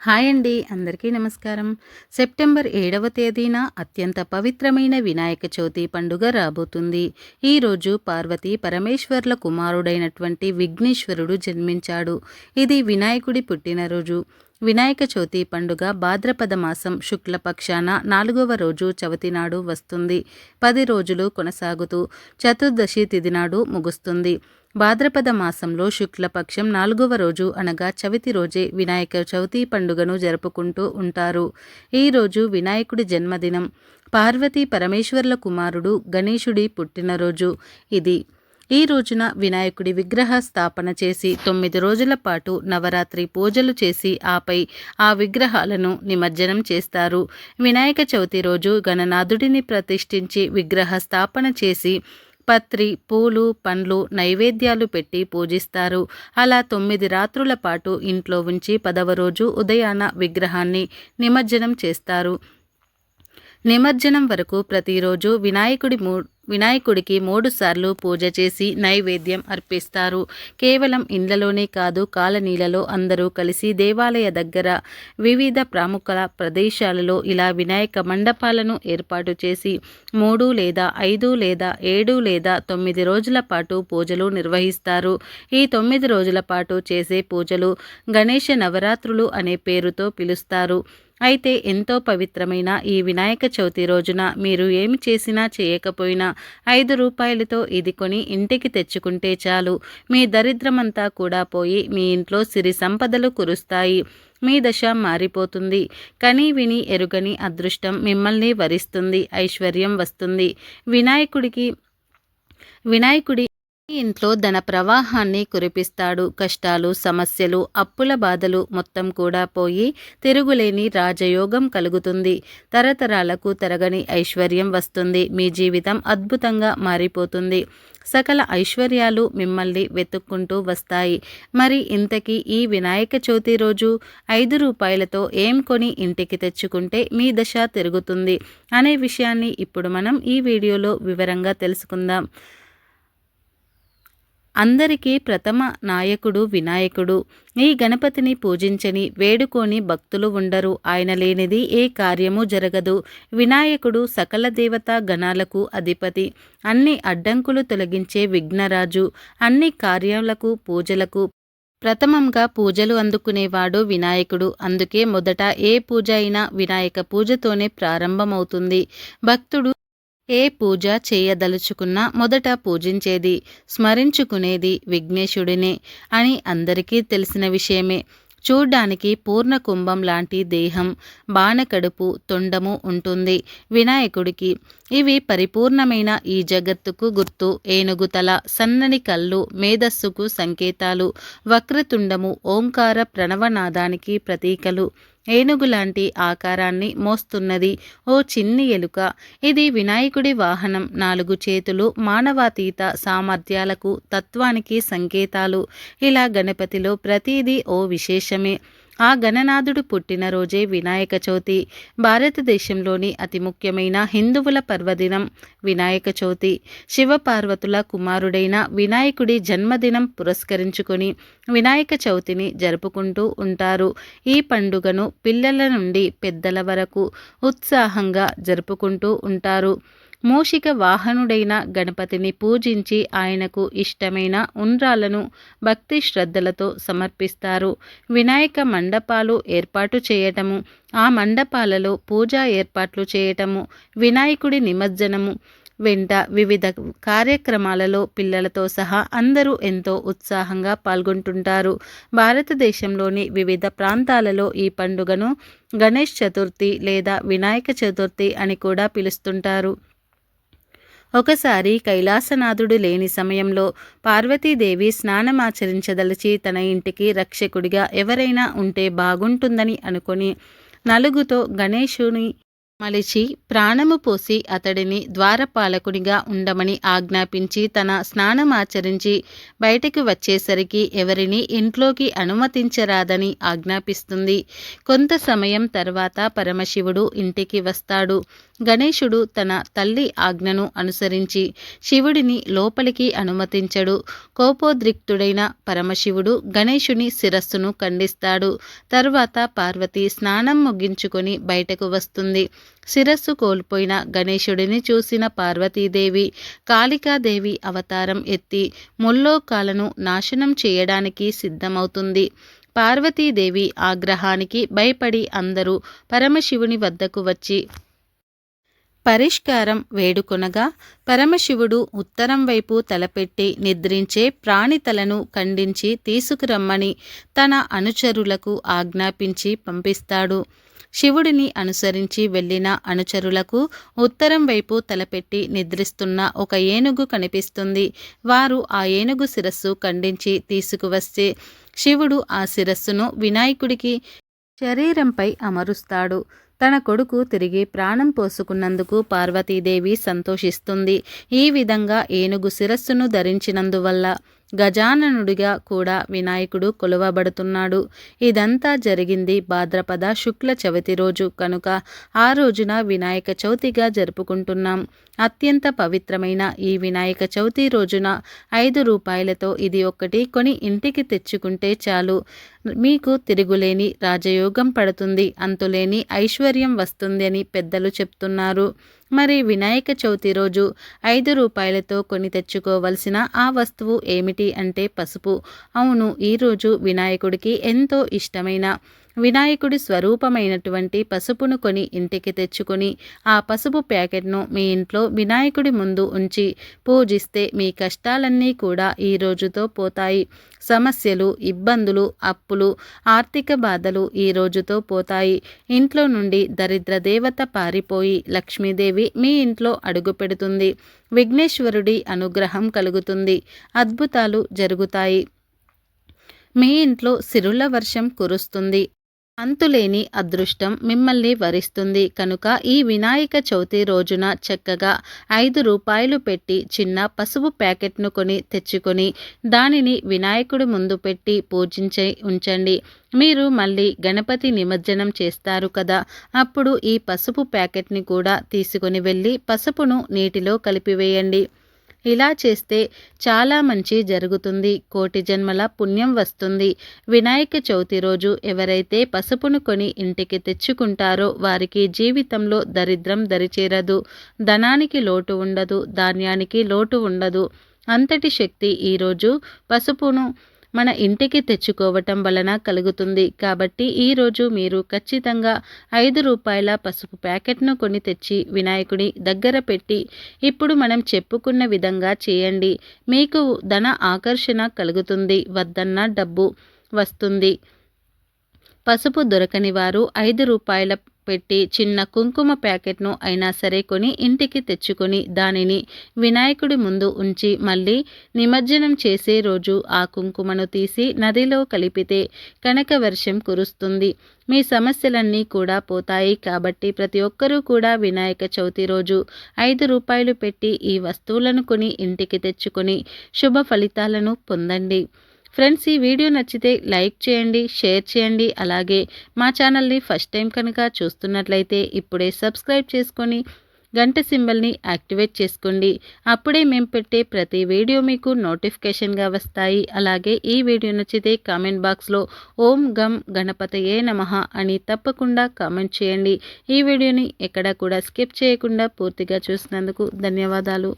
Hi అండి అందరికీ నమస్కారం. సెప్టెంబర్ ఏడవ తేదీన అత్యంత పవిత్రమైన వినాయక చవితి పండుగ రాబోతుంది. ఈరోజు పార్వతీ పరమేశ్వర్ల కుమారుడైనటువంటి విఘ్నేశ్వరుడు జన్మించాడు. ఇది వినాయకుడి పుట్టినరోజు వినాయక చవితి పండుగ భాద్రపద మాసం శుక్లపక్షాన నాలుగవ రోజు చవితి నాడు వస్తుంది. పది రోజులు కొనసాగుతూ చతుర్దశి తిథి నాడు ముగుస్తుంది. భాద్రపద మాసంలో శుక్లపక్షం నాలుగవ రోజు అనగా చవితి రోజే వినాయక చవితి పండుగను జరుపుకుంటూ ఉంటారు. ఈరోజు వినాయకుడి జన్మదినం. పార్వతీ పరమేశ్వర్ల కుమారుడు గణేశుడి పుట్టినరోజు. ఇది ఈ రోజున వినాయకుడి విగ్రహ స్థాపన చేసి తొమ్మిది రోజుల పాటు నవరాత్రి పూజలు చేసి ఆపై ఆ విగ్రహాలను నిమజ్జనం చేస్తారు. వినాయక చవితి రోజు గణనాథుడిని ప్రతిష్ఠించి విగ్రహ స్థాపన చేసి పత్రి పూలు పండ్లు నైవేద్యాలు పెట్టి పూజిస్తారు. అలా తొమ్మిది రాత్రుల పాటు ఇంట్లో ఉంచి పదవ రోజు ఉదయాన విగ్రహాన్ని నిమజ్జనం చేస్తారు. నిమజ్జనం వరకు ప్రతిరోజు వినాయకుడి మూ వినాయకుడికి మూడుసార్లు పూజ చేసి నైవేద్యం అర్పిస్తారు. కేవలం ఇండ్లలోనే కాదు కాలనీలలో అందరూ కలిసి దేవాలయ దగ్గర వివిధ ప్రముఖ ప్రదేశాలలో ఇలా వినాయక మండపాలను ఏర్పాటు చేసి మూడు లేదా ఐదు లేదా ఏడు లేదా తొమ్మిది రోజుల పాటు పూజలు నిర్వహిస్తారు. ఈ తొమ్మిది రోజుల పాటు చేసే పూజలు గణేష నవరాత్రులు అనే పేరుతో పిలుస్తారు. అయితే ఎంతో పవిత్రమైన ఈ వినాయక చవితి రోజున మీరు ఏమి చేసినా చేయకపోయినా ఐదు రూపాయలతో ఇది కొని ఇంటికి తెచ్చుకుంటే చాలు. మీ దరిద్రమంతా కూడా పోయి మీ ఇంట్లో సిరి సంపదలు కురుస్తాయి. మీ దశ మారిపోతుంది. కని విని ఎరుగని అదృష్టం మిమ్మల్ని వరిస్తుంది. ఐశ్వర్యం వస్తుంది. వినాయకుడికి వినాయకుడి ఇంట్లో ధన ప్రవాహాన్ని కురిపిస్తాడు. కష్టాలు సమస్యలు అప్పుల బాధలు మొత్తం కూడా పోయి తిరుగులేని రాజయోగం కలుగుతుంది. తరతరాలకు తరగని ఐశ్వర్యం వస్తుంది. మీ జీవితం అద్భుతంగా మారిపోతుంది. సకల ఐశ్వర్యాలు మిమ్మల్ని వెతుక్కుంటూ వస్తాయి. మరి ఇంతకీ ఈ వినాయక చవితి రోజు ఐదు రూపాయలతో ఏం కొని ఇంటికి తెచ్చుకుంటే మీ దశ తిరుగుతుంది? అనే విషయాన్ని ఇప్పుడు మనం ఈ వీడియోలో వివరంగా తెలుసుకుందాం. అందరికీ ప్రథమ నాయకుడు వినాయకుడు. ఈ గణపతిని పూజించని వేడుకోని భక్తులు ఉండరు. ఆయన లేనిది ఏ కార్యము జరగదు. వినాయకుడు సకల దేవతా గణాలకు అధిపతి. అన్ని అడ్డంకులు తొలగించే విఘ్నరాజు. అన్ని కార్యాలకు పూజలకు ప్రథమంగా పూజలు అందుకునేవాడు వినాయకుడు. అందుకే మొదట ఏ పూజ అయినా వినాయక పూజతోనే ప్రారంభమవుతుంది. భక్తుడు ఏ పూజ చేయదలుచుకున్నా మొదట పూజించేది స్మరించుకునేది విఘ్నేశుడినే అని అందరికీ తెలిసిన విషయమే. చూడ్డానికి పూర్ణ కుంభం లాంటి దేహం బాణకడుపు తొండము ఉంటుంది వినాయకుడికి. ఇవి పరిపూర్ణమైన ఈ జగత్తుకు గుర్తు. ఏనుగుతల సన్నని కళ్ళు మేధస్సుకు సంకేతాలు వక్రతుండము ఓంకార ప్రణవనాదానికి ప్రతీకలు. ఏనుగులాంటి ఆకారాన్ని మోస్తున్నది. ఓ చిన్ని ఎలుక ఇది వినాయకుడి వాహనం. నాలుగు చేతులు మానవాతీత సామర్థ్యాలకు తత్వానికి సంకేతాలు. ఇలా గణపతిలో ప్రతిదీ ఓ విశేషమే. ఆ గణనాథుడు పుట్టినరోజే వినాయక చవితి. భారతదేశంలోని అతి ముఖ్యమైన హిందువుల పర్వదినం వినాయక చవితి. శివపార్వతుల కుమారుడైన వినాయకుడి జన్మదినం పురస్కరించుకొని వినాయక చవితిని జరుపుకుంటూ ఉంటారు. ఈ పండుగను పిల్లల నుండి పెద్దల వరకు ఉత్సాహంగా జరుపుకుంటూ ఉంటారు. మూషిక వాహనుడైన గణపతిని పూజించి ఆయనకు ఇష్టమైన ఉండ్రాలను భక్తి శ్రద్ధలతో సమర్పిస్తారు. వినాయక మండపాలు ఏర్పాటు చేయటము ఆ మండపాలలో పూజా ఏర్పాట్లు చేయటము వినాయకుడి నిమజ్జనము వెంట వివిధ కార్యక్రమాలలో పిల్లలతో సహా అందరూ ఎంతో ఉత్సాహంగా పాల్గొంటుంటారు. భారతదేశంలోని వివిధ ప్రాంతాలలో ఈ పండుగను గణేష్ చతుర్థి లేదా వినాయక చతుర్థి అని కూడా పిలుస్తుంటారు. ఒకసారి కైలాసనాథుడు లేని సమయంలో పార్వతీదేవి స్నానమాచరించదలిచి తన ఇంటికి రక్షకుడిగా ఎవరైనా ఉంటే బాగుంటుందని అనుకొని నలుగుతో గణేశుని మలిచి ప్రాణము పోసి అతడిని ద్వారపాలకునిగా ఉండమని ఆజ్ఞాపించి తన స్నానమాచరించి బయటకు వచ్చేసరికి ఎవరిని ఇంట్లోకి అనుమతించరాదని ఆజ్ఞాపిస్తుంది. కొంత సమయం తర్వాత పరమశివుడు ఇంటికి వస్తాడు. గణేశుడు తన తల్లి ఆజ్ఞను అనుసరించి శివుడిని లోపలికి అనుమతించడు. కోపోద్రిక్తుడైన పరమశివుడు గణేశుని శిరస్సును ఖండిస్తాడు. తర్వాత పార్వతి స్నానం ముగించుకొని బయటకు వస్తుంది. శిరస్సు కోల్పోయిన గణేశుడిని చూసిన పార్వతీదేవి కాళికాదేవి అవతారం ఎత్తి ముల్లోకాలను నాశనం చేయడానికి సిద్ధమవుతుంది. పార్వతీదేవి ఆగ్రహానికి భయపడి అందరూ పరమశివుని వద్దకు వచ్చి పరిష్కారం వేడుకొనగా పరమశివుడు ఉత్తరం వైపు తలపెట్టి నిద్రించే ప్రాణితలను ఖండించి తీసుకురమ్మని తన అనుచరులకు ఆజ్ఞాపించి పంపిస్తాడు. శివుడిని అనుసరించి వెళ్ళిన అనుచరులకు ఉత్తరం వైపు తలపెట్టి నిద్రిస్తున్న ఒక ఏనుగు కనిపిస్తుంది. వారు ఆ ఏనుగు శిరస్సు ఖండించి తీసుకువస్తే శివుడు ఆ శిరస్సును వినాయకుడికి శరీరంపై అమరుస్తాడు. తన కొడుకు తిరిగి ప్రాణం పోసుకున్నందుకు పార్వతీదేవి సంతోషిస్తుంది. ఈ విధంగా ఏనుగు శిరస్సును ధరించినందువల్ల గజాననుడిగా కూడా వినాయకుడు కొలువబడుతున్నాడు. ఇదంతా జరిగింది భాద్రపద శుక్ల చవితి రోజు. కనుక ఆ రోజున వినాయక చవితిగా జరుపుకుంటున్నాం. అత్యంత పవిత్రమైన ఈ వినాయక చవితి రోజున ఐదు రూపాయలతో ఇది ఒక్కటి కొని ఇంటికి తెచ్చుకుంటే చాలు. మీకు తిరుగులేని రాజయోగం పడుతుంది అంతులేని ఐశ్వర్యం వస్తుంది అని పెద్దలు చెప్తున్నారు. మరి వినాయక చవితి రోజు ఐదు రూపాయలతో కొని తెచ్చుకోవలసిన ఆ వస్తువు ఏమిటి అంటే పసుపు. అవును ఈరోజు వినాయకుడికి ఎంతో ఇష్టమైన వినాయకుడి స్వరూపమైనటువంటి పసుపును కొని ఇంటికి తెచ్చుకొని ఆ పసుపు ప్యాకెట్ను మీ ఇంట్లో వినాయకుడి ముందు ఉంచి పూజిస్తే మీ కష్టాలన్నీ కూడా ఈ రోజుతో పోతాయి. సమస్యలు ఇబ్బందులు అప్పులు ఆర్థిక బాధలు ఈ రోజుతో పోతాయి. ఇంట్లో నుండి దరిద్ర దేవత పారిపోయి లక్ష్మీదేవి మీ ఇంట్లో అడుగు పెడుతుంది. విఘ్నేశ్వరుడి అనుగ్రహం కలుగుతుంది. అద్భుతాలు జరుగుతాయి. మీ ఇంట్లో సిరుల వర్షం కురుస్తుంది. అంతులేని అదృష్టం మిమ్మల్ని వరిస్తుంది. కనుక ఈ వినాయక చవితి రోజున చక్కగా ఐదు రూపాయలు పెట్టి చిన్న పసుపు ప్యాకెట్ను కొని తెచ్చుకొని దానిని వినాయకుడి ముందు పెట్టి పూజించి ఉంచండి. మీరు మళ్ళీ గణపతి నిమజ్జనం చేస్తారు కదా అప్పుడు ఈ పసుపు ప్యాకెట్ని కూడా తీసుకొని వెళ్ళి పసుపును నీటిలో కలిపివేయండి. ఇలా చేస్తే చాలా మంచి జరుగుతుంది. కోటి జన్మల పుణ్యం వస్తుంది. వినాయక చవితి రోజు ఎవరైతే పసుపును కొని ఇంటికి తెచ్చుకుంటారో వారికి జీవితంలో దరిద్రం దరిచేరదు. ధనానికి లోటు ఉండదు. ధాన్యానికి లోటు ఉండదు. అంతటి శక్తి ఈరోజు పసుపును మన ఇంటికి తెచ్చుకోవటం వలన కలుగుతుంది. కాబట్టి ఈరోజు మీరు ఖచ్చితంగా ఐదు రూపాయల పసుపు ప్యాకెట్ను కొని తెచ్చి వినాయకుడి దగ్గర పెట్టి ఇప్పుడు మనం చెప్పుకున్న విధంగా చేయండి. మీకు ధన ఆకర్షణ కలుగుతుంది. వద్దన్న డబ్బు వస్తుంది. పసుపు దొరకని వారు ఐదు రూపాయల పెట్టి చిన్న కుంకుమ ప్యాకెట్ను అయినా సరే కొని ఇంటికి తెచ్చుకొని దానిని వినాయకుడి ముందు ఉంచి మళ్ళీ నిమజ్జనం చేసే రోజు ఆ కుంకుమను తీసి నదిలో కలిపితే కనక వర్షం కురుస్తుంది. మీ సమస్యలన్నీ కూడా పోతాయి కాబట్టి ప్రతి ఒక్కరూ కూడా వినాయక చవితి రోజు ఐదు రూపాయలు పెట్టి ఈ వస్తువులను కొని ఇంటికి తెచ్చుకొని శుభ ఫలితాలను పొందండి. ఫ్రెండ్స్ ఈ వీడియో నచ్చితే లైక్ చేయండి షేర్ చేయండి. అలాగే మా ఛానల్ని ఫస్ట్ టైం కనుక చూస్తున్నట్లయితే ఇప్పుడే సబ్స్క్రైబ్ చేసుకొని గంట సింబల్ని యాక్టివేట్ చేసుకోండి. అప్పుడే మేము పెట్టే ప్రతి వీడియో మీకు నోటిఫికేషన్గా వస్తాయి. అలాగే ఈ వీడియో నచ్చితే కామెంట్ బాక్స్లో ఓం గం గణపతయే నమ అని తప్పకుండా కామెంట్ చేయండి. ఈ వీడియోని ఎక్కడా కూడా స్కిప్ చేయకుండా పూర్తిగా చూసినందుకు ధన్యవాదాలు.